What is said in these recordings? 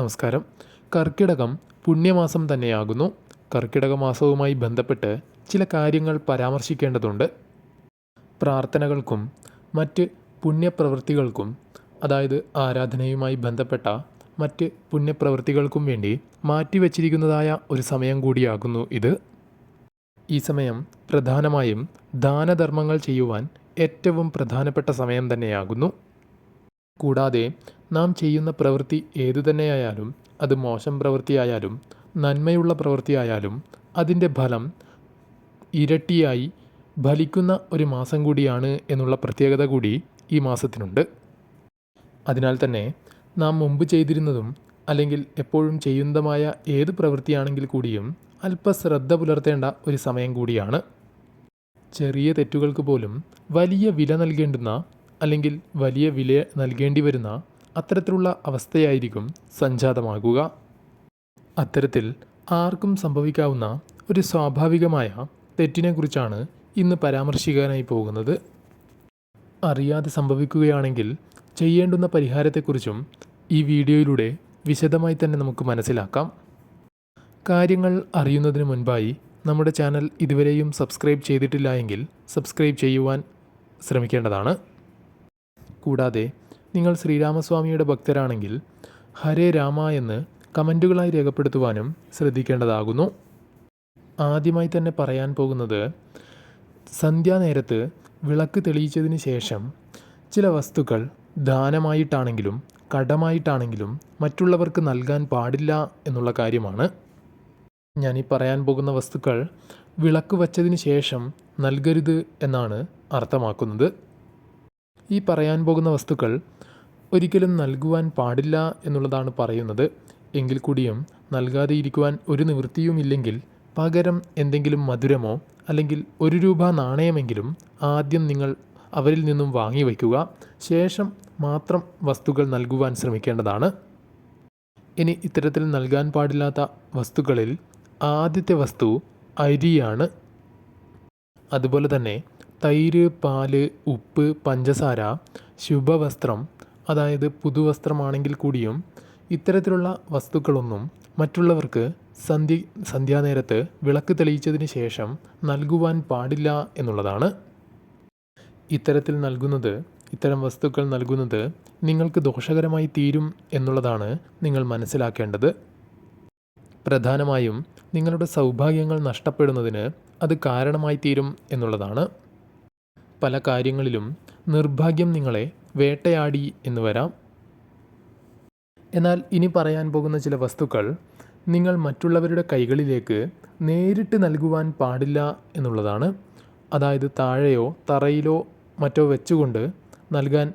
നമസ്കാരം. കർക്കിടകം പുണ്യമാസം തന്നെയാകുന്നു. കർക്കിടക മാസവുമായി ബന്ധപ്പെട്ട് ചില കാര്യങ്ങൾ പരാമർശിക്കേണ്ടതുണ്ട്. പ്രാർത്ഥനകൾക്കും മറ്റ് പുണ്യപ്രവൃത്തികൾക്കും അതായത് ആരാധനയുമായി ബന്ധപ്പെട്ട മറ്റ് പുണ്യപ്രവൃത്തികൾക്കും വേണ്ടി മാറ്റിവെച്ചിരിക്കുന്നതായ ഒരു സമയം കൂടിയാകുന്നു ഇത്. ഈ സമയം പ്രധാനമായും ദാനധർമ്മങ്ങൾ ചെയ്യുവാൻ ഏറ്റവും പ്രധാനപ്പെട്ട സമയം തന്നെയാകുന്നു. കൂടാതെ നാം ചെയ്യുന്ന പ്രവൃത്തി ഏതു തന്നെയായാലും അത് മോശം പ്രവൃത്തിയായാലും നന്മയുള്ള പ്രവൃത്തിയായാലും അതിന്റെ ഫലം ഇരട്ടിയായി ഫലിക്കുന്ന ഒരു മാസം കൂടിയാണ് എന്നുള്ള പ്രത്യേകത കൂടി ഈ മാസത്തിനുണ്ട്. അതിനാൽ തന്നെ നാം മുമ്പ് ചെയ്തിരുന്നതും അല്ലെങ്കിൽ എപ്പോഴും ചെയ്യുന്നതുമായ ഏത് പ്രവൃത്തിയാണെങ്കിൽ കൂടിയും അല്പ ശ്രദ്ധ പുലർത്തേണ്ട ഒരു സമയം കൂടിയാണ്. ചെറിയ തെറ്റുകൾക്ക് പോലും വലിയ വില നൽകേണ്ടുന്ന അല്ലെങ്കിൽ വലിയ വില നൽകേണ്ടി വരുന്ന അത്തരത്തിലുള്ള അവസ്ഥയായിരിക്കും സംജാതമാകുക. അത്തരത്തിൽ ആർക്കും സംഭവിക്കാവുന്ന ഒരു സ്വാഭാവികമായ തെറ്റിനെക്കുറിച്ചാണ് ഇന്ന് പരാമർശിക്കാനായി പോകുന്നത്. അറിയാതെ സംഭവിക്കുകയാണെങ്കിൽ ചെയ്യേണ്ടുന്ന പരിഹാരത്തെക്കുറിച്ചും ഈ വീഡിയോയിലൂടെ വിശദമായി തന്നെ നമുക്ക് മനസ്സിലാക്കാം. കാര്യങ്ങൾ അറിയുന്നതിന് മുൻപായി നമ്മുടെ ചാനൽ ഇതുവരെയും സബ്സ്ക്രൈബ് ചെയ്തിട്ടില്ല എങ്കിൽ സബ്സ്ക്രൈബ് ചെയ്യുവാൻ ശ്രമിക്കേണ്ടതാണ്. കൂടാതെ നിങ്ങൾ ശ്രീരാമസ്വാമിയുടെ ഭക്തരാണെങ്കിൽ ഹരേ രാമ എന്ന് കമന്റുകളായി രേഖപ്പെടുത്തുവാനും ശ്രദ്ധിക്കേണ്ടതാകുന്നു. ആദ്യമായി തന്നെ പറയാൻ പോകുന്നത് സന്ധ്യാനേരത്ത് വിളക്ക് തെളിയിച്ചതിന് ശേഷം ചില വസ്തുക്കൾ ദാനമായിട്ടാണെങ്കിലും കടമായിട്ടാണെങ്കിലും മറ്റുള്ളവർക്ക് നൽകാൻ പാടില്ല എന്നുള്ള കാര്യമാണ്. ഈ പറയാൻ പോകുന്ന വസ്തുക്കൾ വിളക്ക് വച്ചതിന് ശേഷം നൽകരുത് എന്നാണ് അർത്ഥമാക്കുന്നത്. ഈ പറയാൻ പോകുന്ന വസ്തുക്കൾ ഒരിക്കലും നൽകുവാൻ പാടില്ല എന്നുള്ളതാണ് പറയുന്നത്. എങ്കിൽ കൂടിയും നൽകാതെ ഇരിക്കുവാൻ ഒരു നിവൃത്തിയുമില്ലെങ്കിൽ പകരം എന്തെങ്കിലും മധുരമോ അല്ലെങ്കിൽ ഒരു രൂപ നാണയമെങ്കിലും ആദ്യം നിങ്ങൾ അവരിൽ നിന്നും വാങ്ങി വയ്ക്കുക. ശേഷം മാത്രം വസ്തുക്കൾ നൽകുവാൻ ശ്രമിക്കേണ്ടതാണ്. ഇനി ഇത്തരത്തിൽ നൽകാൻ പാടില്ലാത്ത വസ്തുക്കളിൽ ആദ്യത്തെ വസ്തു അരിയാണ്. അതുപോലെ തന്നെ തൈര് പാൽ ഉപ്പ് പഞ്ചസാര ശുഭവസ്ത്രം അതായത് പുതുവസ്ത്രമാണെങ്കിൽ കൂടിയും ഇത്തരത്തിലുള്ള വസ്തുക്കളൊന്നും മറ്റുള്ളവർക്ക് സന്ധ്യ സന്ധ്യാനേരത്ത് വിളക്ക് തെളിയിച്ചതിന് ശേഷം നൽകുവാൻ പാടില്ല എന്നുള്ളതാണ്. ഇത്തരത്തിൽ നൽകുന്നത് ഇത്തരം വസ്തുക്കൾ നൽകുന്നത് നിങ്ങൾക്ക് ദോഷകരമായി തീരും എന്നുള്ളതാണ് നിങ്ങൾ മനസ്സിലാക്കേണ്ടത്. പ്രധാനമായും നിങ്ങളുടെ സൗഭാഗ്യങ്ങൾ നഷ്ടപ്പെടുന്നതിന് അത് കാരണമായി തീരും എന്നുള്ളതാണ്. പല കാര്യങ്ങളിലും നിർഭാഗ്യം നിങ്ങളെ വേട്ടയാടി എന്ന് വരാം. എന്നാൽ ഇനി പറയാൻ പോകുന്ന ചില വസ്തുക്കൾ നിങ്ങൾ മറ്റുള്ളവരുടെ കൈകളിലേക്ക് നേരിട്ട് നൽകുവാൻ പാടില്ല എന്നുള്ളതാണ്. അതായത് താഴെയോ തറയിലോ മറ്റോ വെച്ചുകൊണ്ട് നൽകാൻ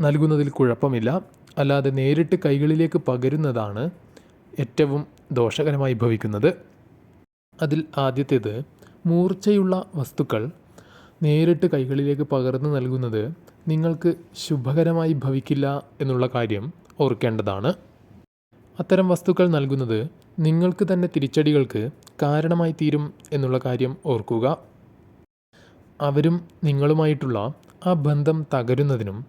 നൽകുന്നതിൽ കുഴപ്പമില്ല. അല്ലാതെ നേരിട്ട് കൈകളിലേക്ക് പകരുന്നതാണ് ഏറ്റവും ദോഷകരമായി ഭവിക്കുന്നത്. അതിൽ ആദ്യത്തേത് മൂർച്ചയുള്ള വസ്തുക്കൾ നേരിട്ട് കൈകളിലേക്ക് പകർന്നു നൽകുന്നത് നിങ്ങൾക്ക് ശുഭകരമായി ഭവിക്കില്ല എന്നുള്ള കാര്യം ഓർക്കേണ്ടതാണ്. അത്തരം വസ്തുക്കൾ നൽകുന്നത് നിങ്ങൾക്ക് തന്നെ തിരിച്ചടികൾക്ക് കാരണമായി തീരും എന്നുള്ള കാര്യം ഓർക്കുക. അവരും നിങ്ങളുമായിട്ടുള്ള ആ ബന്ധം തകരുന്നതിനും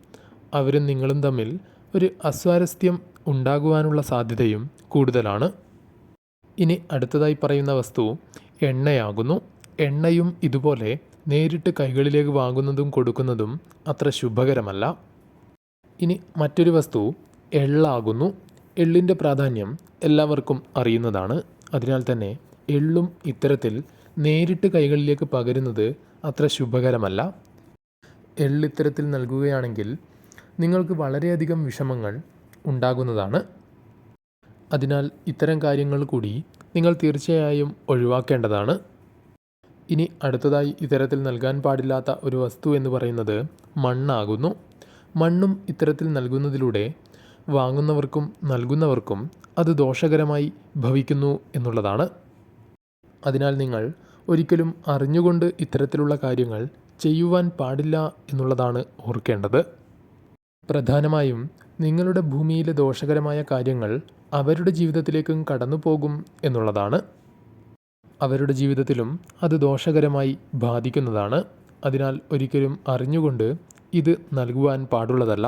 അവരും നിങ്ങളും തമ്മിൽ ഒരു അസ്വാരസ്യം ഉണ്ടാകുവാനുള്ള സാധ്യതയും കൂടുതലാണ്. ഇനി അടുത്തതായി പറയുന്ന വസ്തു എണ്ണയാകുന്നു. എണ്ണയും ഇതുപോലെ നേരിട്ട് കൈകളിലേക്ക് വാങ്ങുന്നതും കൊടുക്കുന്നതും അത്ര ശുഭകരമല്ല. ഇനി മറ്റൊരു വസ്തു എള്ളാകുന്നു. എള്ളിന്റെ പ്രാധാന്യം എല്ലാവർക്കും അറിയുന്നതാണ്. അതിനാൽ തന്നെ എള്ളും ഇത്തരത്തിൽ നേരിട്ട് കൈകളിലേക്ക് പകരുന്നത് അത്ര ശുഭകരമല്ല. എള്ള് ഇത്തരത്തിൽ നൽകുകയാണെങ്കിൽ നിങ്ങൾക്ക് വളരെയധികം വിഷമങ്ങൾ ഉണ്ടാകുന്നതാണ്. അതിനാൽ ഇത്തരം കാര്യങ്ങൾ കൂടി നിങ്ങൾ തീർച്ചയായും ഒഴിവാക്കേണ്ടതാണ്. ഇനി അടുത്തതായി ഇത്തരത്തിൽ നൽകാൻ പാടില്ലാത്ത ഒരു വസ്തു എന്ന് പറയുന്നത് മണ്ണാകുന്നു. മണ്ണും ഇത്തരത്തിൽ നൽകുന്നതിലൂടെ വാങ്ങുന്നവർക്കും നൽകുന്നവർക്കും അത് ദോഷകരമായി ഭവിക്കുന്നു എന്നുള്ളതാണ്. അതിനാൽ നിങ്ങൾ ഒരിക്കലും അറിഞ്ഞുകൊണ്ട് ഇത്തരത്തിലുള്ള കാര്യങ്ങൾ ചെയ്യുവാൻ പാടില്ല എന്നുള്ളതാണ് ഓർക്കേണ്ടത്. പ്രധാനമായും നിങ്ങളുടെ ഭൂമിയിലെ ദോഷകരമായ കാര്യങ്ങൾ അവരുടെ ജീവിതത്തിലേക്കും കടന്നു പോകും എന്നുള്ളതാണ്. അവരുടെ ജീവിതത്തിലും അത് ദോഷകരമായി ബാധിക്കുന്നതാണ്. അതിനാൽ ഒരിക്കലും അറിഞ്ഞുകൊണ്ട് ഇത് നൽകുവാൻ പാടുള്ളതല്ല.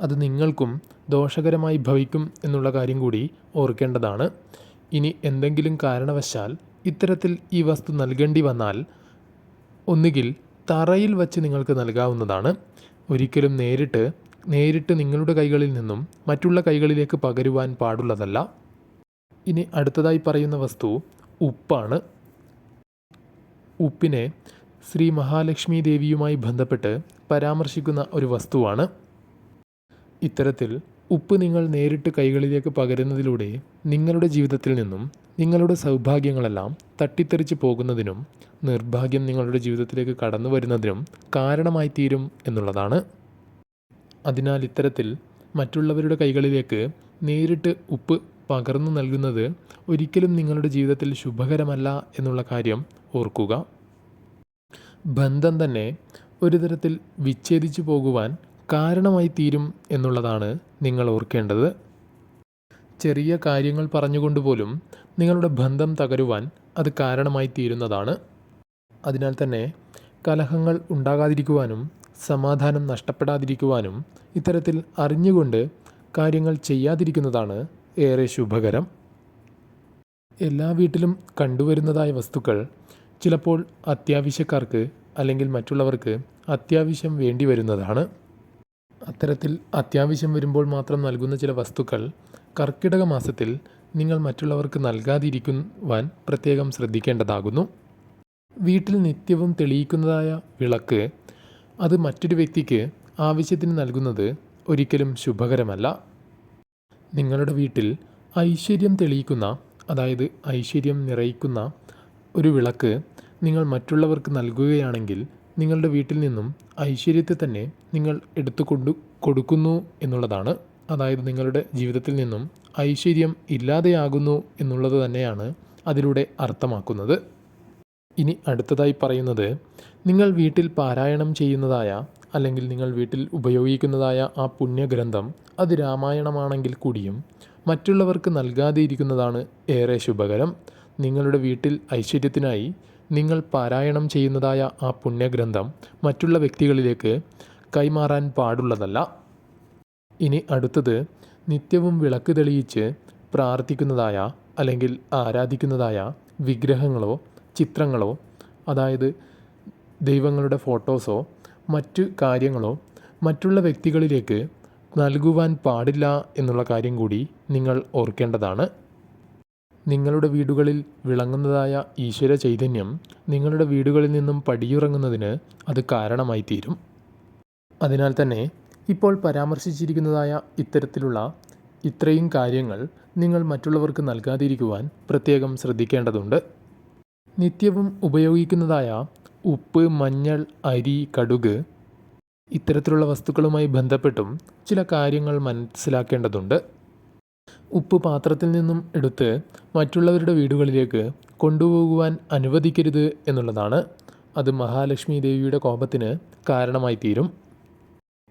അത് നിങ്ങൾക്കും ദോഷകരമായി ഭവിക്കും എന്നുള്ള കാര്യം കൂടി ഓർക്കേണ്ടതാണ്. ഇനി എന്തെങ്കിലും കാരണവശാൽ ഇത്തരത്തിൽ ഈ വസ്തു നൽകേണ്ടി വന്നാൽ ഒന്നുകിൽ തറയിൽ വച്ച് നിങ്ങൾക്ക് നൽകാവുന്നതാണ്. ഒരിക്കലും നേരിട്ട് നേരിട്ട് നിങ്ങളുടെ കൈകളിൽ നിന്നും മറ്റുള്ള കൈകളിലേക്ക് പകരുവാൻ പാടുള്ളതല്ല. ഇനി അടുത്തതായി പറയുന്ന വസ്തു ഉപ്പാണ്. ഉപ്പിനെ ശ്രീ മഹാലക്ഷ്മി ദേവിയുമായി ബന്ധപ്പെട്ട് പരാമർശിക്കുന്ന ഒരു വസ്തുവാണ്. ഇത്തരത്തിൽ ഉപ്പ് നിങ്ങൾ നേരിട്ട് കൈകളിലേക്ക് പകരുന്നതിലൂടെ നിങ്ങളുടെ ജീവിതത്തിൽ നിന്നും നിങ്ങളുടെ സൗഭാഗ്യങ്ങളെല്ലാം തട്ടിത്തെറിച്ച് പോകുന്നതിനും നിർഭാഗ്യം നിങ്ങളുടെ ജീവിതത്തിലേക്ക് കടന്നു വരുന്നതിനും കാരണമായി തീരും എന്നുള്ളതാണ്. അതിനാൽ ഇത്തരത്തിൽ മറ്റുള്ളവരുടെ കൈകളിലേക്ക് നേരിട്ട് ഉപ്പ് പകർന്നു നൽകുന്നത് ഒരിക്കലും നിങ്ങളുടെ ജീവിതത്തിൽ ശുഭകരമല്ല എന്നുള്ള കാര്യം ഓർക്കുക. ബന്ധം തന്നെ ഒരു തരത്തിൽ വിച്ഛേദിച്ചു പോകുവാൻ കാരണമായി തീരും എന്നുള്ളതാണ് നിങ്ങൾ ഓർക്കേണ്ടത്. ചെറിയ കാര്യങ്ങൾ പറഞ്ഞുകൊണ്ട് പോലും നിങ്ങളുടെ ബന്ധം തകരുവാൻ അത് കാരണമായി തീരുന്നതാണ്. അതിനാൽ തന്നെ കലഹങ്ങൾ ഉണ്ടാകാതിരിക്കുവാനും സമാധാനം നഷ്ടപ്പെടാതിരിക്കുവാനും ഇത്തരത്തിൽ അറിഞ്ഞുകൊണ്ട് കാര്യങ്ങൾ ചെയ്യാതിരിക്കുന്നതാണ് ഏറെ ശുഭകരം. എല്ലാ വീട്ടിലും കണ്ടുവരുന്നതായ വസ്തുക്കൾ ചിലപ്പോൾ അത്യാവശ്യക്കാർക്ക് അല്ലെങ്കിൽ മറ്റുള്ളവർക്ക് അത്യാവശ്യം വേണ്ടി വരുന്നതാണ്. അത്തരത്തിൽ അത്യാവശ്യം വരുമ്പോൾ മാത്രം നൽകുന്ന ചില വസ്തുക്കൾ കർക്കിടക മാസത്തിൽ നിങ്ങൾ മറ്റുള്ളവർക്ക് നൽകാതിരിക്കുവാൻ പ്രത്യേകം ശ്രദ്ധിക്കേണ്ടതാകുന്നു. വീട്ടിൽ നിത്യവും തെളിയിക്കുന്നതായ വിളക്ക് അത് മറ്റൊരു വ്യക്തിക്ക് ആവശ്യത്തിന് നൽകുന്നത് ഒരിക്കലും ശുഭകരമല്ല. നിങ്ങളുടെ വീട്ടിൽ ഐശ്വര്യം തെളിയിക്കുന്ന അതായത് ഐശ്വര്യം നിറയിക്കുന്ന ഒരു വിളക്ക് നിങ്ങൾ മറ്റുള്ളവർക്ക് നൽകുകയാണെങ്കിൽ നിങ്ങളുടെ വീട്ടിൽ നിന്നും ഐശ്വര്യത്തെ തന്നെ നിങ്ങൾ എടുത്തു കൊണ്ടു കൊടുക്കുന്നു എന്നുള്ളതാണ്. അതായത് നിങ്ങളുടെ ജീവിതത്തിൽ നിന്നും ഐശ്വര്യം ഇല്ലാതെയാകുന്നു എന്നുള്ളത് തന്നെയാണ് അതിലൂടെ അർത്ഥമാക്കുന്നത്. ഇനി അടുത്തതായി പറയുന്നത് നിങ്ങൾ വീട്ടിൽ പാരായണം ചെയ്യുന്നതായ അല്ലെങ്കിൽ നിങ്ങൾ വീട്ടിൽ ഉപയോഗിക്കുന്നതായ ആ പുണ്യഗ്രന്ഥം അത് രാമായണമാണെങ്കിൽ കൂടിയും മറ്റുള്ളവർക്ക് നൽകാതെ ഇരിക്കുന്നതാണ് ഏറെ ശുഭകരം. നിങ്ങളുടെ വീട്ടിൽ ഐശ്വര്യത്തിനായി നിങ്ങൾ പാരായണം ചെയ്യുന്നതായ ആ പുണ്യഗ്രന്ഥം മറ്റുള്ള വ്യക്തികളിലേക്ക് കൈമാറാൻ പാടുള്ളതല്ല. ഇനി അടുത്തത് നിത്യവും വിളക്ക് തെളിയിച്ച് പ്രാർത്ഥിക്കുന്നതായ അല്ലെങ്കിൽ ആരാധിക്കുന്നതായ വിഗ്രഹങ്ങളോ ചിത്രങ്ങളോ അതായത് ദൈവങ്ങളുടെ ഫോട്ടോസോ മറ്റു കാര്യങ്ങളോ മറ്റുള്ള വ്യക്തികളിലേക്ക് നൽകുവാൻ പാടില്ല എന്നുള്ള കാര്യം കൂടി നിങ്ങൾ ഓർക്കേണ്ടതാണ്. നിങ്ങളുടെ വീടുകളിൽ വിളങ്ങുന്നതായ ഈശ്വര ചൈതന്യം നിങ്ങളുടെ വീടുകളിൽ നിന്നും പടിയുറങ്ങുന്നതിന് അത് കാരണമായി തീരും അതിനാൽ തന്നെ ഇപ്പോൾ പരാമർശിച്ചിരിക്കുന്നതായ ഇത്തരത്തിലുള്ള ഇത്രയും കാര്യങ്ങൾ നിങ്ങൾ മറ്റുള്ളവർക്ക് നൽകാതിരിക്കുവാൻ പ്രത്യേകം ശ്രദ്ധിക്കേണ്ടതുണ്ട്. നിത്യവും ഉപയോഗിക്കുന്നതായ ഉപ്പ് മഞ്ഞൾ അരി കടുക് ഇത്തരത്തിലുള്ള വസ്തുക്കളുമായി ബന്ധപ്പെട്ടും ചില കാര്യങ്ങൾ മനസ്സിലാക്കേണ്ടതുണ്ട്. ഉപ്പ് പാത്രത്തിൽ നിന്നും എടുത്ത് മറ്റുള്ളവരുടെ വീടുകളിലേക്ക് കൊണ്ടുപോകുവാൻ അനുവദിക്കരുത് എന്നുള്ളതാണ്. അത് മഹാലക്ഷ്മി ദേവിയുടെ കോപത്തിന് കാരണമായി തീരും.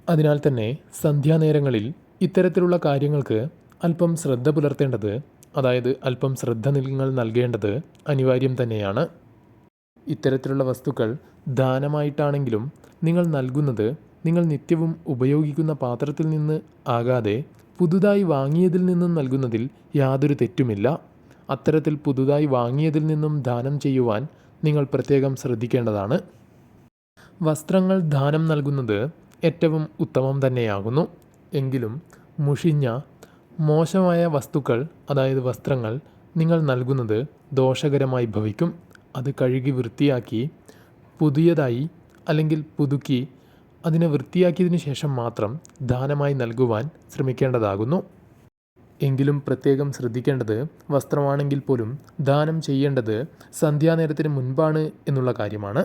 അതിനാൽ തന്നെ സന്ധ്യാനേരങ്ങളിൽ ഇത്തരത്തിലുള്ള കാര്യങ്ങൾക്ക് അല്പം ശ്രദ്ധ പുലർത്തേണ്ടത് അതായത് അല്പം ശ്രദ്ധ നിങ്ങൾ നൽകേണ്ടത് അനിവാര്യം തന്നെയാണ്. ഇത്തരത്തിലുള്ള വസ്തുക്കൾ ദാനമായിട്ടാണെങ്കിലും നിങ്ങൾ നൽകുന്നത് നിങ്ങൾ നിത്യവും ഉപയോഗിക്കുന്ന പാത്രത്തിൽ നിന്ന് ആകാതെ പുതുതായി വാങ്ങിയതിൽ നിന്നും നൽകുന്നതിൽ യാതൊരു തെറ്റുമില്ല. അത്തരത്തിൽ പുതുതായി വാങ്ങിയതിൽ നിന്നും ദാനം ചെയ്യുവാൻ നിങ്ങൾ പ്രത്യേകം ശ്രദ്ധിക്കേണ്ടതാണ്. വസ്ത്രങ്ങൾ ദാനം നൽകുന്നത് ഏറ്റവും ഉത്തമം തന്നെയാകുന്നു. എങ്കിലും മുഷിഞ്ഞ മോശമായ വസ്തുക്കൾ അതായത് വസ്ത്രങ്ങൾ നിങ്ങൾ നൽകുന്നത് ദോഷകരമായി ഭവിക്കും. അത് കഴുകി വൃത്തിയാക്കി പുതിയതായി അല്ലെങ്കിൽ പുതുക്കി അതിനെ വൃത്തിയാക്കിയതിനു ശേഷം മാത്രം ദാനമായി നൽകുവാൻ ശ്രമിക്കേണ്ടതാകുന്നു. എങ്കിലും പ്രത്യേകം ശ്രദ്ധിക്കേണ്ടത് വസ്ത്രമാണെങ്കിൽ പോലും ദാനം ചെയ്യേണ്ടത് സന്ധ്യാനേരത്തിന് മുൻപാണ് എന്നുള്ള കാര്യമാണ്.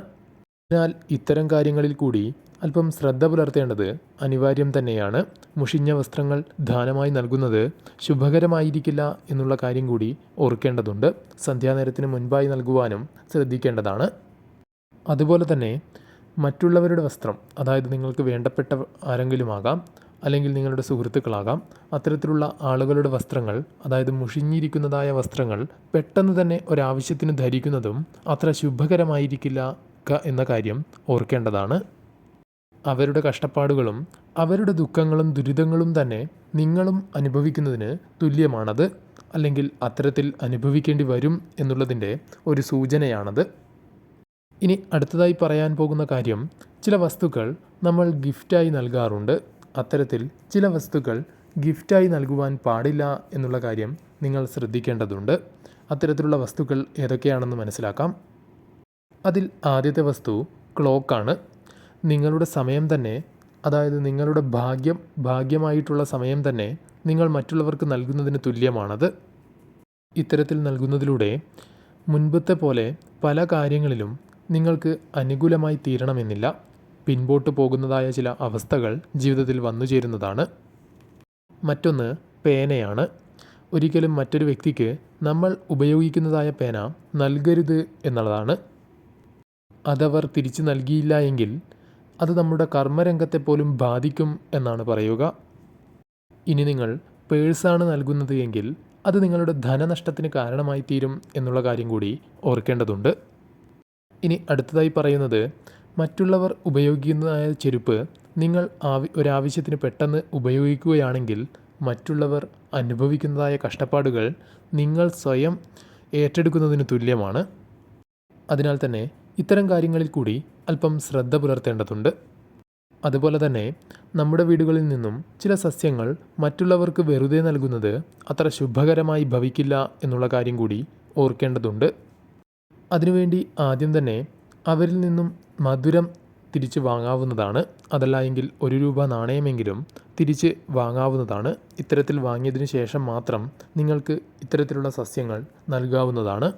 അതിനാൽ ഇത്തരം കാര്യങ്ങളിൽ കൂടി അല്പം ശ്രദ്ധ പുലർത്തേണ്ടത് അനിവാര്യം തന്നെയാണ്. മുഷിഞ്ഞ വസ്ത്രങ്ങൾ ദാനമായി നൽകുന്നത് ശുഭകരമായിരിക്കില്ല എന്നുള്ള കാര്യം കൂടി ഓർക്കേണ്ടതുണ്ട്. സന്ധ്യാനേരത്തിന് മുൻപായി നൽകുവാനും ശ്രദ്ധിക്കേണ്ടതാണ്. അതുപോലെ തന്നെ മറ്റുള്ളവരുടെ വസ്ത്രം അതായത് നിങ്ങൾക്ക് വേണ്ടപ്പെട്ട ആരെങ്കിലുമാകാം അല്ലെങ്കിൽ നിങ്ങളുടെ സുഹൃത്തുക്കളാകാം അത്തരത്തിലുള്ള ആളുകളുടെ വസ്ത്രങ്ങൾ അതായത് മുഷിഞ്ഞിരിക്കുന്നതായ വസ്ത്രങ്ങൾ പെട്ടെന്ന് തന്നെ ഒരാവശ്യത്തിന് ധരിക്കുന്നതും അത്ര ശുഭകരമായിരിക്കില്ല എന്ന കാര്യം ഓർക്കേണ്ടതാണ്. അവരുടെ കഷ്ടപ്പാടുകളും അവരുടെ ദുഃഖങ്ങളും ദുരിതങ്ങളും തന്നെ നിങ്ങളും അനുഭവിക്കുന്നതിന് തുല്യമാണത് അല്ലെങ്കിൽ അത്തരത്തിൽ അനുഭവിക്കേണ്ടി വരും എന്നുള്ളതിന്റെ ഒരു സൂചനയാണത്. ഇനി അടുത്തതായി പറയാൻ പോകുന്ന കാര്യം ചില വസ്തുക്കൾ നമ്മൾ ഗിഫ്റ്റായി നൽകാറുണ്ട്. അത്തരത്തിൽ ചില വസ്തുക്കൾ ഗിഫ്റ്റായി നൽകുവാൻ പാടില്ല എന്നുള്ള കാര്യം നിങ്ങൾ ശ്രദ്ധിക്കേണ്ടതുണ്ട്. അത്തരത്തിലുള്ള വസ്തുക്കൾ ഏതൊക്കെയാണെന്ന് മനസ്സിലാക്കാം. അതിൽ ആദ്യത്തെ വസ്തു ക്ലോക്കാണ്. നിങ്ങളുടെ സമയം തന്നെ അതായത് നിങ്ങളുടെ ഭാഗ്യം ഭാഗ്യമായിട്ടുള്ള സമയം തന്നെ നിങ്ങൾ മറ്റുള്ളവർക്ക് നൽകുന്നതിന് തുല്യമാണത്. ഇത്തരത്തിൽ നൽകുന്നതിലൂടെ മുൻപത്തെ പോലെ പല കാര്യങ്ങളിലും നിങ്ങൾക്ക് അനുകൂലമായി തീരണമെന്നില്ല. പിൻപോട്ട് പോകുന്നതായ ചില അവസ്ഥകൾ ജീവിതത്തിൽ വന്നു ചേരുന്നതാണ്. മറ്റൊന്ന് പേനയാണ്. ഒരിക്കലും മറ്റൊരു വ്യക്തിക്ക് നമ്മൾ ഉപയോഗിക്കുന്നതായ പേന നൽകരുത് എന്നുള്ളതാണ്. അതവർ തിരിച്ചു നൽകിയില്ല എങ്കിൽ അത് നമ്മുടെ കർമ്മരംഗത്തെ പോലും ബാധിക്കും എന്നാണ് പറയുക. ഇനി നിങ്ങൾ പേഴ്സാണ് നൽകുന്നത് എങ്കിൽ അത് നിങ്ങളുടെ ധനനഷ്ടത്തിന് കാരണമായി തീരും എന്നുള്ള കാര്യം കൂടി ഓർക്കേണ്ടതുണ്ട്. ഇനി അടുത്തതായി പറയുന്നത് മറ്റുള്ളവർ ഉപയോഗിക്കുന്നതായ ചെരുപ്പ് നിങ്ങൾ ആവി ഒരാവശ്യത്തിന് പെട്ടെന്ന് ഉപയോഗിക്കുകയാണെങ്കിൽ മറ്റുള്ളവർ അനുഭവിക്കുന്നതായ കഷ്ടപ്പാടുകൾ നിങ്ങൾ സ്വയം ഏറ്റെടുക്കുന്നതിന് തുല്യമാണ്. അതിനാൽ തന്നെ ഇത്തരം കാര്യങ്ങളിൽ കൂടി അല്പം ശ്രദ്ധ പുലർത്തേണ്ടതുണ്ട്. അതുപോലെ തന്നെ നമ്മുടെ വീടുകളിൽ നിന്നും ചില സസ്യങ്ങൾ മറ്റുള്ളവർക്ക് വെറുതെ നൽകുന്നത് അത്ര ശുഭകരമായി ഭവിക്കില്ല എന്നുള്ള കാര്യം കൂടി ഓർക്കേണ്ടതുണ്ട്. അതിനുവേണ്ടി ആദ്യം തന്നെ അവരിൽ നിന്നും മധുരം തിരിച്ച് വാങ്ങാവുന്നതാണ്. അതല്ല എങ്കിൽ ഒരു രൂപ നാണയമെങ്കിലും തിരിച്ച് വാങ്ങാവുന്നതാണ്. ഇത്തരത്തിൽ വാങ്ങിയതിന് ശേഷം മാത്രം നിങ്ങൾക്ക് ഇത്തരത്തിലുള്ള സസ്യങ്ങൾ നൽകാവുന്നതാണ്.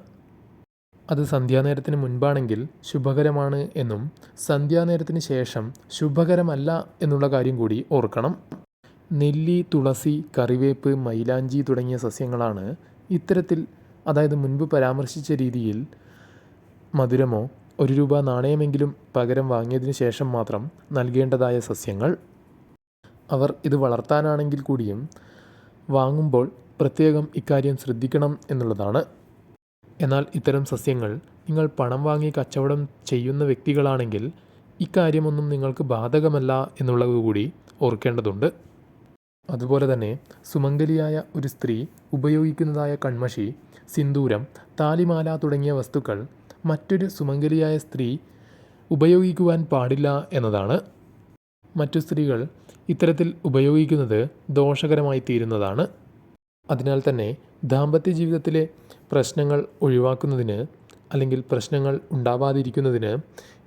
അത് സന്ധ്യാനേരത്തിന് മുൻപാണെങ്കിൽ ശുഭകരമാണ് എന്നും സന്ധ്യാനേരത്തിന് ശേഷം ശുഭകരമല്ല എന്നുള്ള കാര്യം കൂടി ഓർക്കണം. നെല്ലി തുളസി കറിവേപ്പ് മൈലാഞ്ചി തുടങ്ങിയ സസ്യങ്ങളാണ് ഇത്തരത്തിൽ അതായത് മുൻപ് പരാമർശിച്ച രീതിയിൽ മധുരമോ ഒരു രൂപ നാണയമെങ്കിലും പകരം വാങ്ങിയതിന് ശേഷം മാത്രം നൽകേണ്ടതായ സസ്യങ്ങൾ. അവർ ഇത് വളർത്താനാണെങ്കിൽ കൂടിയും വാങ്ങുമ്പോൾ പ്രത്യേകം ഇക്കാര്യം ശ്രദ്ധിക്കണം എന്നുള്ളതാണ്. എന്നാൽ ഇത്തരം സസ്യങ്ങൾ നിങ്ങൾ പണം വാങ്ങി കച്ചവടം ചെയ്യുന്ന വ്യക്തികളാണെങ്കിൽ ഇക്കാര്യമൊന്നും നിങ്ങൾക്ക് ബാധകമല്ല എന്നുള്ളത് കൂടി ഓർക്കേണ്ടതുണ്ട്. അതുപോലെ തന്നെ സുമംഗലിയായ ഒരു സ്ത്രീ ഉപയോഗിക്കുന്നതായ കൺമഷി സിന്ദൂരം താലിമാല തുടങ്ങിയ വസ്തുക്കൾ മറ്റൊരു സുമംഗലിയായ സ്ത്രീ ഉപയോഗിക്കുവാൻ പാടില്ല എന്നതാണ്. മറ്റു സ്ത്രീകൾ ഇത്തരത്തിൽ ഉപയോഗിക്കുന്നത് ദോഷകരമായി തീരുന്നതാണ് അതിനാൽ തന്നെ ദാമ്പത്യ ജീവിതത്തിലെ പ്രശ്നങ്ങൾ ഒഴിവാക്കുന്നതിന് അല്ലെങ്കിൽ പ്രശ്നങ്ങൾ ഉണ്ടാവാതിരിക്കുന്നതിന്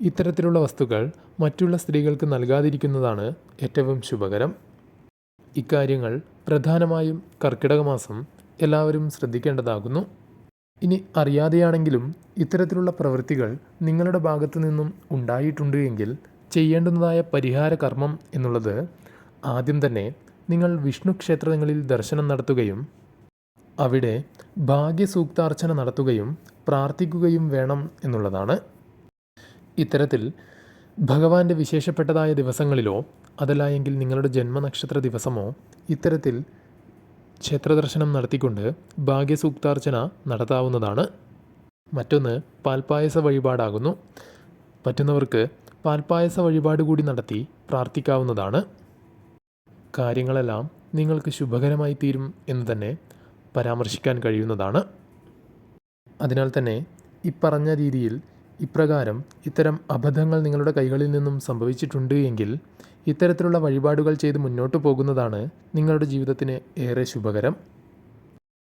ഇത്തരത്തിലുള്ള വസ്തുക്കൾ മറ്റുള്ള സ്ത്രീകൾക്ക് നൽകാതിരിക്കുന്നതാണ് ഏറ്റവും ശുഭകരം. ഇക്കാര്യങ്ങൾ പ്രധാനമായും കർക്കിടക മാസം എല്ലാവരും ശ്രദ്ധിക്കേണ്ടതാകുന്നു. ഇനി അറിയാതെയാണെങ്കിലും ഇത്തരത്തിലുള്ള പ്രവൃത്തികൾ നിങ്ങളുടെ ഭാഗത്തു നിന്നും ഉണ്ടായിട്ടുണ്ട് എങ്കിൽ ചെയ്യേണ്ടുന്നതായ പരിഹാര കർമ്മം എന്നുള്ളത് ആദ്യം തന്നെ നിങ്ങൾ വിഷ്ണു ക്ഷേത്രങ്ങളിൽ ദർശനം നടത്തുകയും അവിടെ ഭാഗ്യസൂക്താർച്ചന നടത്തുകയും പ്രാർത്ഥിക്കുകയും വേണം എന്നുള്ളതാണ്. ഇത്തരത്തിൽ ഭഗവാന്റെ വിശേഷപ്പെട്ടതായ ദിവസങ്ങളിലോ അതല്ല എങ്കിൽ നിങ്ങളുടെ ജന്മനക്ഷത്ര ദിവസമോ ഇത്തരത്തിൽ ക്ഷേത്രദർശനം നടത്തിക്കൊണ്ട് ഭാഗ്യസൂക്താർച്ചന നടത്താവുന്നതാണ്. മറ്റൊന്ന് പാൽപ്പായസ വഴിപാടാകുന്നു. പറ്റുന്നവർക്ക് പാൽപ്പായസ വഴിപാട് കൂടി നടത്തി പ്രാർത്ഥിക്കാവുന്നതാണ്. കാര്യങ്ങളെല്ലാം നിങ്ങൾക്ക് ശുഭകരമായി തീരും എന്ന് തന്നെ പരാമർശിക്കാൻ കഴിയുന്നതാണ്. അതിനാൽ തന്നെ ഇപ്പറഞ്ഞ രീതിയിൽ ഇപ്രകാരം ഇത്തരം അബദ്ധങ്ങൾ നിങ്ങളുടെ കൈകളിൽ നിന്നും സംഭവിച്ചിട്ടുണ്ട് എങ്കിൽ ഇത്തരത്തിലുള്ള വഴിപാടുകൾ ചെയ്ത് മുന്നോട്ട് പോകുന്നതാണ് നിങ്ങളുടെ ജീവിതത്തിന് ഏറെ ശുഭകരം.